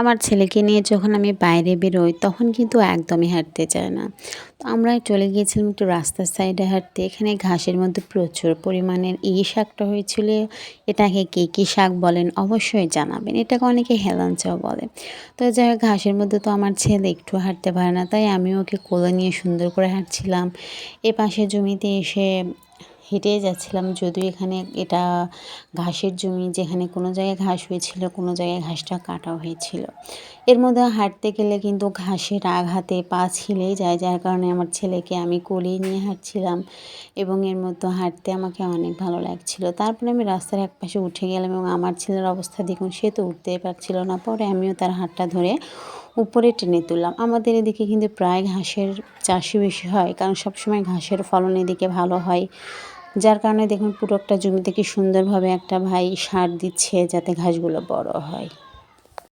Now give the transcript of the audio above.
আমার ছেলেকে নিয়ে যখন আমি বাইরে বেরোই, তখন কিন্তু একদমই হাঁটতে চায় না। তো আমরা চলে গিয়েছিলাম একটু রাস্তার সাইডে হাঁটতে। এখানে ঘাসের মধ্যে প্রচুর পরিমাণের এই শাকটা হয়েছিল। এটাকে কে কী শাক বলেন অবশ্যই জানাবেন। এটাকে অনেকে হেলাঞ্চাও বলে। তো যাই হোক, ঘাসের মধ্যে তো আমার ছেলে একটু হাঁটতে পারে না। তাই আমি ওকে কোলে নিয়ে সুন্দর করে হাঁটছিলাম। এ পাশে জমিতে এসে হেঁটে যাচ্ছিলাম যদিও এখানে এটা ঘাসের জমি, যেখানে কোনো জায়গায় ঘাস হয়েছিল, কোনো জায়গায় ঘাসটা কাটা হয়েছিল। এর মধ্যে হাঁটতে গেলে কিন্তু ঘাসের আঘাতে পা ছিঁড়েই যায়, যার কারণে আমার ছেলেকে আমি কোলেই নিয়ে হাঁটছিলাম এবং এর মধ্যে হাঁটতে আমাকে অনেক ভালো লাগছিল। তারপরে আমি রাস্তার এক পাশে উঠে গেলাম এবং আমার ছেলের অবস্থা দেখুন, সে তো উঠতেই পারছিল না। পরে আমিও তার হাতটা ধরে উপরে টেনে তুললাম। আমাদের এদিকে কিন্তু প্রায় ঘাসের চাষই বেশি হয়, কারণ সবসময় ঘাসের ফলন এদিকে ভালো হয়। যার কারণে দেখুন পুরো একটা জমিতে কি সুন্দরভাবে একটা ভাই সার দিচ্ছে যাতে ঘাসগুলো বড় হয়।